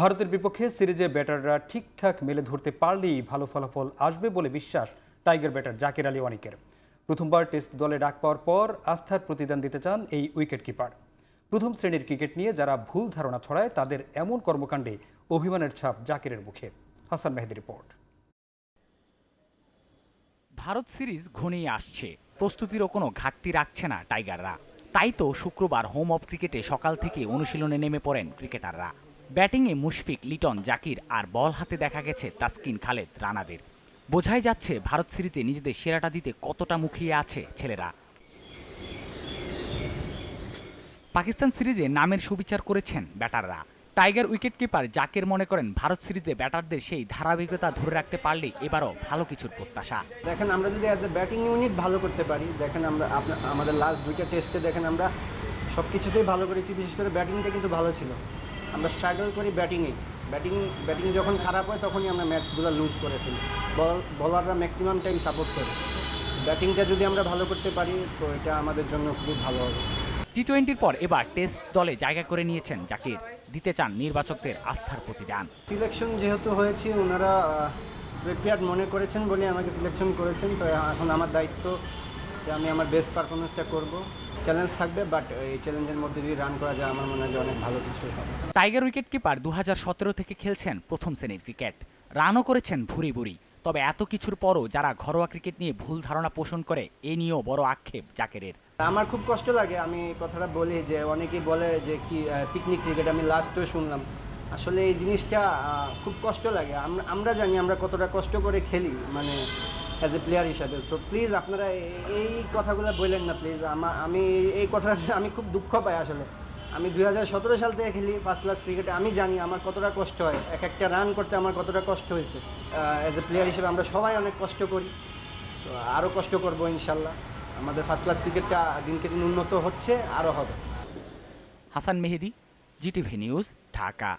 ভারতের বিপক্ষে সিরিজে ব্যাটাররা ঠিকঠাক মেলে ধরতে পারলেই ভালো ফলাফল আসবে বলে বিশ্বাস টাইগার ব্যাটার জাকির আলী অনিকের প্রথমবার টেস্ট দলে ডাক পাওয়ার পর আস্থার প্রতিদান দিতে চান এই উইকেট কিপার প্রথম শ্রেণির ক্রিকেট নিয়ে যারা ভুল ধারণা ছড়ায়, তাদের এমন কর্মকাণ্ডে অভিমানের ছাপ জাকিরের মুখে। হাসান মেহেদি রিপোর্ট। ভারত সিরিজ ঘনিয়ে আসছে। প্রস্তুতিরও কোনো ঘাটতি রাখছে না টাইগাররা। তাই তো শুক্রবার হোম অফ ক্রিকেটে সকাল থেকে অনুশীলনে নেমে পড়েন ক্রিকেটাররা। ব্যাটিংয়ে মুশফিক, লিটন, জাকির আর বল হাতে দেখা গেছে তাসকিন, খালেদ, রানাদের। বোঝাই যাচ্ছে ভারত সিরিজে নিজেদের সেরাটা দিতে কতটা মুখিয়ে আছে ছেলেরা। পাকিস্তান সিরিজে নামের সুবিচার করেছেন ব্যাটাররা। টাইগার উইকেটকিপার জাকির মনে করেন ভারত সিরিজে ব্যাটারদের সেই ধারাবাহিকতা ধরে রাখতে পারলে এবারও ভালো কিছুর প্রত্যাশা। দেখেন, আমরা যদি অ্যাজ এ ব্যাটিং ইউনিট ভালো করতে পারি, দেখেন আমরা আমাদের লাস্ট দুইটা টেস্টে দেখেন আমরা সব কিছুতেই ভালো করেছি, বিশেষ করে ব্যাটিংটা কিন্তু ভালো ছিল। আমরা স্ট্রাগল করি ব্যাটিংয়ে ব্যাটিং ব্যাটিং যখন খারাপ হয় তখনই আমরা ম্যাচগুলো লুজ করে ফেলি। বল বলাররা ম্যাক্সিমাম টাইম সাপোর্ট করে। ব্যাটিংটা যদি আমরা ভালো করতে পারি তো এটা আমাদের জন্য খুবই ভালো হবে। টি টোয়েন্টির পর এবার টেস্ট দলে জায়গা করে নিয়েছেন জাকির দিতে চান নির্বাচকদের আস্থার প্রতিদান। সিলেকশন যেহেতু হয়েছে ওনারা প্রিপেয়ার্ড মনে করেছেন বলে আমাকে সিলেকশন করেছেন তো এখন আমার দায়িত্ব যে আমি আমার বেস্ট পারফরমেন্সটা করব। চ্যালেঞ্জ থাকবে বাট এই চ্যালেঞ্জের মধ্যে যদি রান করা যায় আমার মনে হয় অনেক ভালো কিছু হবে। টাইগার উইকেট কিপার দু হাজার সতেরো থেকে খেলছেন প্রথম শ্রেণির ক্রিকেট রানও করেছেন ভুরি ভুরি। তবে এত কিছুর পরও যারা ঘরোয়া ক্রিকেট নিয়ে ভুল ধারণা পোষণ করে এ নিয়েও বড় আক্ষেপ জাকেরের। আমার খুব কষ্ট লাগে আমি কথাটা বলি যে অনেকেই বলে যে কি পিকনিক ক্রিকেট আমি লাস্টও শুনলাম। আসলে এই জিনিসটা খুব কষ্ট লাগে। আমরা আমরা জানি আমরা কতটা কষ্ট করে খেলি মানে অ্যাজ এ প্লেয়ার হিসাবে সো প্লিজ আপনারা এই কথাগুলো বললেন না প্লিজ আমার আমি এই- কথাটা আমি খুব দুঃখ পাই আসলে। আমি দুই সাল থেকে খেলি ফার্স্ট ক্লাস ক্রিকেটে আমি জানি আমার কতটা কষ্ট হয়। এক একটা রান করতে আমার কতটা কষ্ট হয়েছে। অ্যাজ এ প্লেয়ার হিসেবে আমরা সবাই অনেক কষ্ট করি। সো আরও কষ্ট করব ইনশাল্লাহ আমাদের ফার্স্ট ক্লাস ক্রিকেটটা দিনকে দিন উন্নত হচ্ছে আরও হবে। Hasan Mehedi GTV news Dhaka.